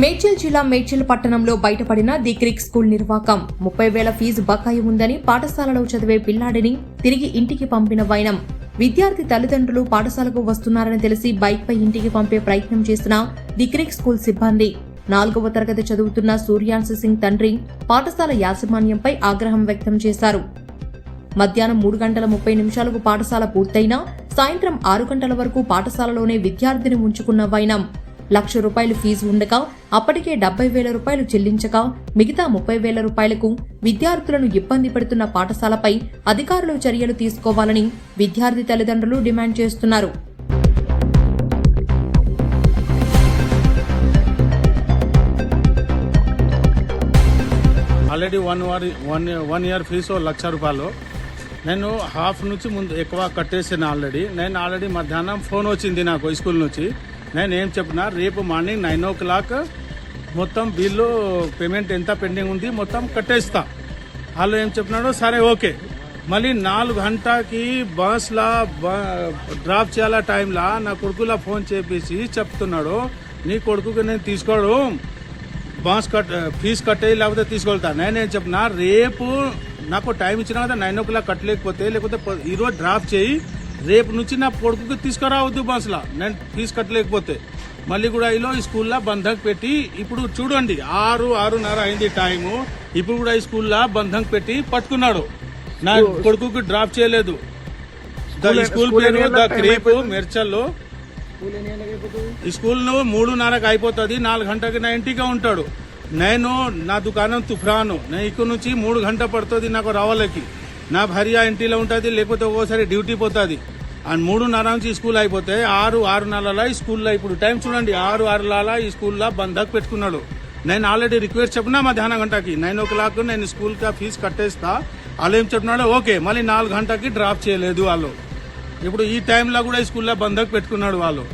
మేడ్చల్ జిల్లా మేడ్చల్ పట్టణంలో బయటపడిన ది క్రిక్ స్కూల్ నిర్వాకం. ముప్పై వేల ఫీజు బకాయి ఉందని పాఠశాలలో చదివే పిల్లాడిని తిరిగి ఇంటికి పంపిన వైనం. విద్యార్థి తల్లిదండ్రులు పాఠశాలకు వస్తున్నారని తెలిసి బైక్పై ఇంటికి పంపే ప్రయత్నం చేసిన ది క్రిక్ స్కూల్ సిబ్బంది. నాలుగవ తరగతి చదువుతున్న సూర్యాంశ సింగ్ తండ్రి పాఠశాల యాజమాన్యంపై ఆగ్రహం వ్యక్తం చేశారు. మధ్యాహ్నం మూడు గంటల ముప్పై నిమిషాలకు పాఠశాల పూర్తయినా సాయంత్రం ఆరు గంటల వరకు పాఠశాలలోనే విద్యార్థిని ఉంచుకున్న వైనం. లక్ష రూపాయలు ఫీజు ఉండగా అప్పటికే డెబ్బై వేల రూపాయలు చెల్లించగా మిగతా ముప్పై వేల రూపాయలకు విద్యార్థులను ఇబ్బంది పెడుతున్న పాఠశాలపై అధికారులు చర్యలు తీసుకోవాలని విద్యార్థి తల్లిదండ్రులు డిమాండ్ చేస్తున్నారు. ఆల్రెడీ వన్ వారి one one year fees lakh రూపాయలు. నేను హాఫ్ నుంచి ముందు ఎక్కువ కట్టేసాను ఆల్రెడీ. నేను ఆల్రెడీ మధ్యాహ్నం ఫోన్ వచ్చింది నాకు స్కూల్ నుంచి. నేను ఏం చెప్పినా రేపు మార్నింగ్ నైన్ ఓ క్లాక్ మొత్తం బిల్లు పేమెంట్ ఎంత పెండింగ్ ఉంది మొత్తం కట్టేస్తా. వాళ్ళు ఏం చెప్పినాడో సరే ఓకే. మళ్ళీ నాలుగు గంటకి బస్లా డ్రాప్ చేయాల టైంలో నా కొడుకులా ఫోన్ చేపించి చెప్తున్నాడు నీ కొడుకుకి నేను తీసుకోడు. బాస్ కట్ ఫీజు కట్టేది లేకపోతే తీసుకెళ్తా. నేనేం చెప్పిన రేపు నాకు టైం ఇచ్చిన కదా నైన్ ఓ క్లాక్ కట్టలేకపోతే లేకపోతే ఈరోజు డ్రాప్ చేయి. రేపు నుంచి నా కొడుకుకి తీసుకురావద్దు బస్సులో నేను ఫీజు కట్టలేకపోతే మళ్ళీ కూడా ఇలా ఈ స్కూల్లో బంధక్ పెట్టి ఇప్పుడు చూడండి ఆరు ఆరున్నర అయింది టైము. ఇప్పుడు కూడా ఈ స్కూల్లో బంధక్ పెట్టి పట్టుకున్నాడు. నా కొడుకుకి డ్రాప్ చేయలేదు. స్కూల్ పేరు ద క్రీప్ మెర్చల్లో ఈ స్కూల్ మూడున్నరకు అయిపోతుంది నాలుగు గంటకి నా ఇంటిగా ఉంటాడు. నేను నా దుకాణం తుఫ్రాను. నేను ఇక్కడ నుంచి మూడు గంట పడుతుంది నాకు రావాలకి. నా భార్య ఇంటిలో ఉంటుంది లేకపోతే ఒక్కోసారి డ్యూటీ పోతుంది. అండ్ మూడున్నర నుంచి స్కూల్ అయిపోతే ఆరు ఆరున్నరలా ఈ స్కూల్లో ఇప్పుడు టైం చూడండి ఆరు ఆరుల ఈ స్కూల్లో బంధక్ పెట్టుకున్నాడు. నేను ఆల్రెడీ రిక్వెస్ట్ చెప్పినా మధ్యాహ్నం గంటకి నైన్ ఓ క్లాక్ నేను స్కూల్కి ఫీజు కట్టేస్తా. వాళ్ళు ఏం చెప్తున్నాడు ఓకే మళ్ళీ నాలుగు గంటకి డ్రాప్ చేయలేదు వాళ్ళు. ఇప్పుడు ఈ టైంలో కూడా ఈ స్కూల్లో బంధక్ పెట్టుకున్నాడు వాళ్ళు.